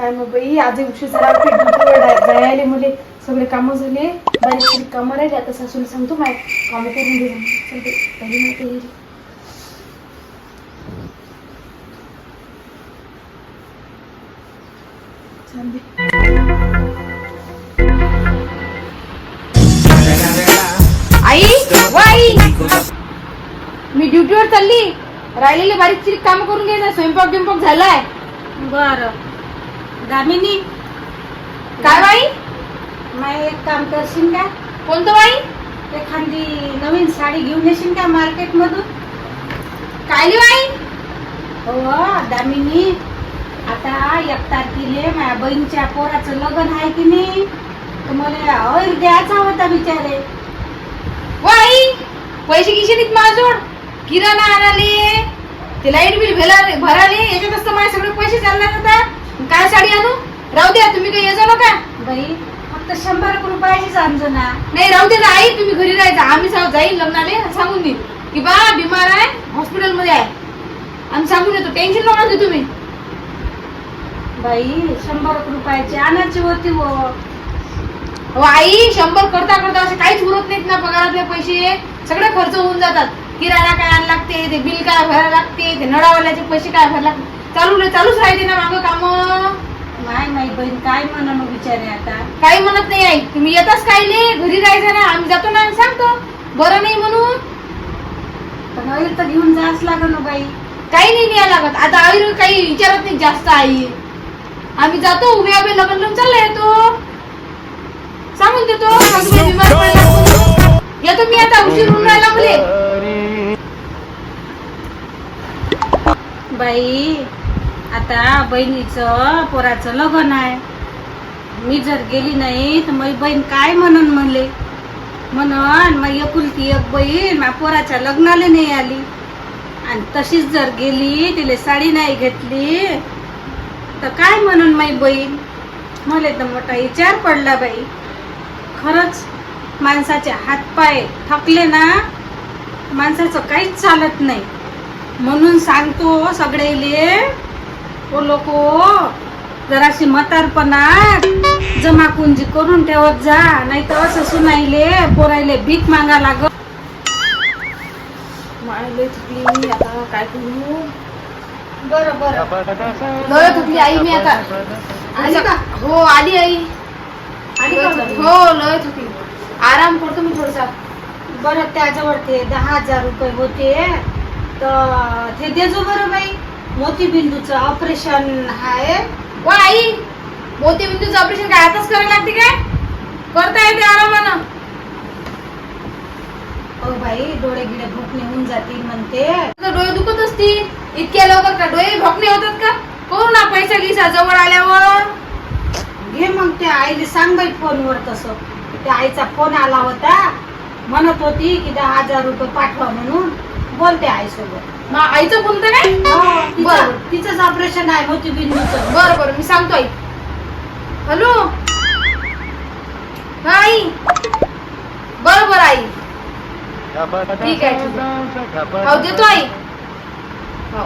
काय मग बाई आज उशीर झाला पेट मुले. सगळे कामं झाले. बारीक बारीक कामं राहिले. आता सासूला सांगतो काय कामं करून दे पहिली माहिती येईल. आई वाई मी ड्युटीवर चालली. राहिलेले बारीक चिरीक काम करून घे ना स्वयंपाक बिंपाक झालाय. बर. दामिनी. काय बाई? माय एक काम करशील का? कोणतं बाई? एखादी नवीन साडी घेऊन येशील का मार्केट मधून कायली बाई? हो दामिनी. आता एक तारखेले माझ्या बहिणीच्या पोराचं लग्न आहे की नाही? तर मला ऑइल द्यायचा होता बिचारे. आई पैसे किशेनीत माझोड किराणा आणाले. ते लाइट बिल भराले याच्यातच तर माझे सगळे पैसे चालणार आता काय साडी आणू? राहू द्या तुम्ही काही येजो नका. बाई फक्त शंभर एक रुपयाचीच आणजो ना. नाही राहू दे ना आई तुम्ही घरी राहायचा. आम्ही सा- जाईल लग्नाले सांगून देईन की बा बिमार आहे हॉस्पिटलमध्ये आहे. आम्ही सांगून येतो टेन्शन नका घेऊ तुम्ही. बाई शंभर एक रुपयाची आणायची होती हो अहो आई शंभर करता करता असे काहीच उरत नाहीत ना पगारातले पैसे. सगळे खर्च होऊन जातात. किराणा काय आणायला लागते ते बिल काय भरायला लागते ते नळावाल्याचे पैसे काय भरायला लागते? चालू चालूच राहते ना मागं काम. नाही माई बहीण काय म्हणून बिचारे आता? काही म्हणत नाही आई. तुम्ही येताच काय नाही घरी राहायचं ना. आम्ही जातो ना आणि सांगतो. बरं नाही म्हणून. पण ऑइल तर घेऊन जायच लागल ना बाई. काही नाही न्याय लागत. आता आई काही विचारत नाही जास्त आई. आम्ही जातो उभे उभे लग्न लावून चालला येतो. सांगून देतो. बिमार. येतो मी आता उशीर होऊन राहिला मुले बाई आता बहिणीचं पोराचं लग्न आहे. मी जर गेली नाही तर मग बहीण काय म्हणून म्हणले? म्हणून मग एकुलती एक बहीण मा पोराच्या लग्नाला नाही आली. आणि तशीच जर गेली तिला साडी नाही घेतली तर काय म्हणून माई बहीण? मला तर मोठा विचार पडला बाई. खरंच माणसाचे हातपाय थकले ना माणसाचं काहीच चालत नाही. म्हणून सांगतो सगळेले ओ लोक. जराशी म्हातारपणात जमाकुंजी करून ठेवत जा नाही तर असं सुनाईले पोरायले भीक मागा लाग माय लय थकली मी आता काय करू? बरं बरं. थकली आई मी आता. आली का? हो आली आई. आली का? हो लय थकली. आराम करतो मी थोडसा. बरं त्याजवळ ते दहा हजार रुपये होते. तर ते देजो बरं बाई. मोतीबिंदूचं ऑपरेशन आहे. वा आई मोतीबिंदूचं ऑपरेशन काय आताच करायला लागते काय? करता येते आरामानं. हो बाई डोळे गिडे भुकणे होऊन जातील म्हणते. डोळे दुखत असतील? इतक्या लवकर का? डोळे भोकणे होतात का? करू ना पैसा गिसा जवळ आल्यावर. घे मग त्या आईला सांग बाई फोनवर तसं. त्या आईचा फोन आला होता. म्हणत होती की दहा हजार रुपये पाठवा म्हणून. बोलते आईसोबत. मग आईचं बोलतं काय? हो, तिचं- बरं. तिचंच ऑपरेशन आहे मोतीबिंदूचं. बरं बरं मी सांगतो आई. हॅलो? हा आई. बरं बरं आई. ठीक आहे ठीक आहे. हो देतो आई. हो